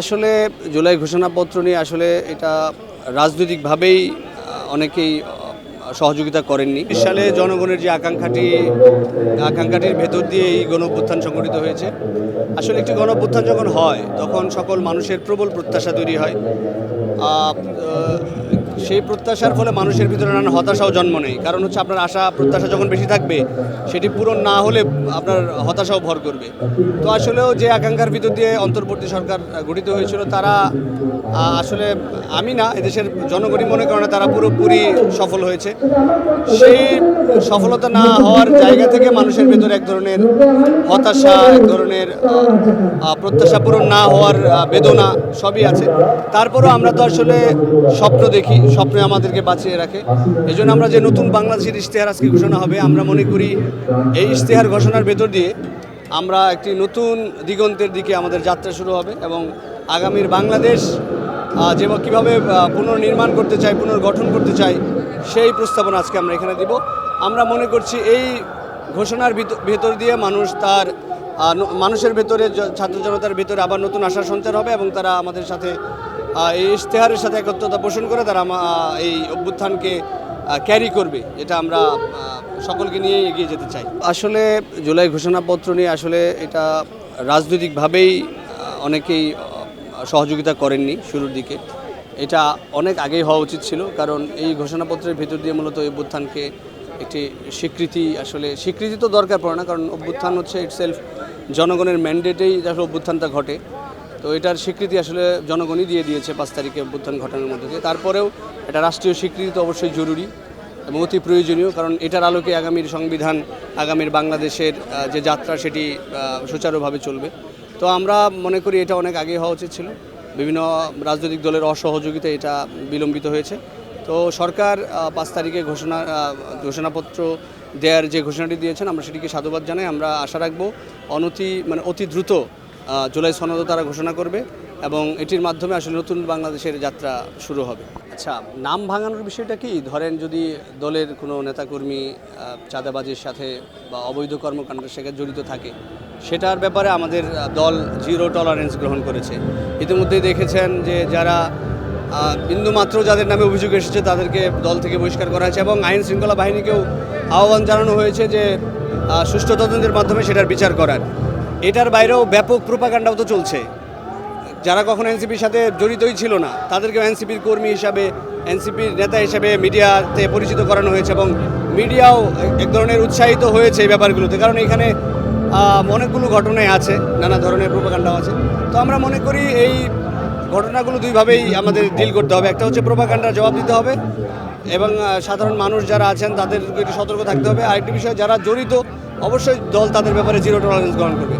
আসলে জুলাই ঘোষণাপত্র নিয়ে আসলে এটা রাজনৈতিকভাবেই অনেকেই সহযোগিতা করেননি। সালে জনগণের যে আকাঙ্ক্ষাটি, আকাঙ্ক্ষাটির ভেতর দিয়ে এই গণপ্রত্থান সংগঠিত হয়েছে। আসলে একটি গণপ্রত্থান যখন হয়, তখন সকল মানুষের প্রবল প্রত্যাশা তৈরি হয়। সেই প্রত্যাশার ফলে মানুষের ভিতরে নানান হতাশাও জন্ম নেয় কারণ হচ্ছে আপনার আশা, প্রত্যাশা যখন বেশি থাকবে, সেটি পূরণ না হলে আপনার হতাশাও ভর করবে। তো আসলেও যে আকাঙ্ক্ষার ভিতর দিয়ে অন্তর্বর্তী সরকার গঠিত হয়েছিল, তারা আসলে আমি না, এদেশের জনগণই মনে করে না, তারা পুরোপুরি সফল হয়েছে। সেই সফলতা না হওয়ার জায়গা থেকে মানুষের ভেতরে এক ধরনের হতাশা, এক ধরনের প্রত্যাশা পূরণ না হওয়ার বেদনা সবই আছে। তারপরেও আমরা তো আসলে স্বপ্ন দেখি স্বপ্নে আমাদেরকে বাঁচিয়ে রাখে। এই জন্য আমরা যে নতুন বাংলাদেশের ইশতেহার আজকে ঘোষণা হবে, আমরা মনে করি এই ইশতেহার ঘোষণার ভেতর দিয়ে আমরা একটি নতুন দিগন্তের দিকে আমাদের যাত্রা শুরু হবে এবং আগামীর বাংলাদেশ যে কীভাবে পুনর্নির্মাণ করতে চাই পুনর্গঠন করতে চাই সেই প্রস্তাবনা আজকে আমরা এখানে দিব। আমরা মনে করছি এই ঘোষণার ভিত- ভেতর দিয়ে মানুষ তার মানুষের ভেতরে ছাত্র জনতার ভেতরে আবার নতুন আশার সঞ্চার হবে এবং তারা আমাদের সাথে এই ইশতেহারের সাথে একত্রতা পোষণ করে তারা এই অভ্যুত্থানকে ক্যারি করবে, এটা আমরা সকলকে নিয়ে এগিয়ে যেতে চাই। আসলে জুলাই ঘোষণাপত্র নিয়ে আসলে এটা রাজনৈতিকভাবেই অনেকেই সহযোগিতা করেননি শুরুর দিকে। এটা অনেক আগেই হওয়া উচিত ছিল, কারণ এই ঘোষণাপত্রের ভেতর দিয়ে মূলত এই অভ্যুত্থানকে একটি স্বীকৃতি, আসলে স্বীকৃতি তো দরকার পড়ে না, কারণ অভ্যুত্থান হচ্ছে ইটসেলফ জনগণের ম্যান্ডেটেই আসলে অভ্যুত্থানটা ঘটে। তো এটার স্বীকৃতি আসলে জনগণই দিয়ে দিয়েছে পাঁচ তারিখে অভ্যুত্থান ঘটানোর মধ্যে দিয়ে। তারপরেও এটা রাষ্ট্রীয় স্বীকৃতি তো অবশ্যই জরুরি এবং অতি প্রয়োজনীয়, কারণ এটার আলোকে আগামীর সংবিধান, আগামীর বাংলাদেশের যে যাত্রা সেটি সুচারুভাবে চলবে। তো আমরা মনে করি এটা অনেক আগে হওয়া উচিত ছিল। বিভিন্ন রাজনৈতিক দলের অসহযোগিতা এটা বিলম্বিত হয়েছে। তো সরকার পাঁচ তারিখে ঘোষণা ঘোষণাপত্র দেওয়ার যে ঘোষণাটি দিয়েছেন, আমরা সেটিকে সাধুবাদ জানাই। আমরা আশা রাখব অনতি মানে অতি দ্রুত জুলাই সনদ তারা ঘোষণা করবে এবং এটির মাধ্যমে আসলে নতুন বাংলাদেশের যাত্রা শুরু হবে। আচ্ছা নাম ভাঙানোর বিষয়টা কি? ধরেন যদি দলের কোনো নেতাকর্মী চাঁদাবাজির সাথে বা অবৈধ কর্মকাণ্ডের সাথে জড়িত থাকে, সেটার ব্যাপারে আমাদের দল জিরো টলারেন্স গ্রহণ করেছে। ইতিমধ্যেই দেখেছেন যে যারা বিন্দুমাত্র যাদের নামে অভিযোগ এসেছে, তাদেরকে দল থেকে বহিষ্কার করা হয়েছে এবং আইন শৃঙ্খলা বাহিনীকেও আহ্বান জানানো হয়েছে যে সুষ্ঠু তদন্তের মাধ্যমে সেটার বিচার করার। এটার বাইরেও ব্যাপক প্রোপাকাণ্ডাও তো চলছে। যারা কখনো এনসিপির সাথে জড়িতই ছিল না, তাদেরকেও এনসিপির কর্মী হিসাবে, এনসিপির নেতা হিসেবে মিডিয়াতে পরিচিত করানো হয়েছে এবং মিডিয়াও এক ধরনের উৎসাহিত হয়েছে এই ব্যাপারগুলোতে। কারণ এখানে অনেকগুলো ঘটনায় আছে, নানা ধরনের প্রোপাকাণ্ডাও আছে। তো আমরা মনে করি এই ঘটনাগুলো দুইভাবেই আমাদের ডিল করতে হবে। একটা হচ্ছে প্রভাকাণ্ডার জবাব দিতে হবে এবং সাধারণ মানুষ যারা আছেন তাদের একটু সতর্ক থাকতে হবে। আরেকটি বিষয়, যারা জড়িত, অবশ্যই দল তাদের ব্যাপারে জিরো টলারেন্স গ্রহণ করবে।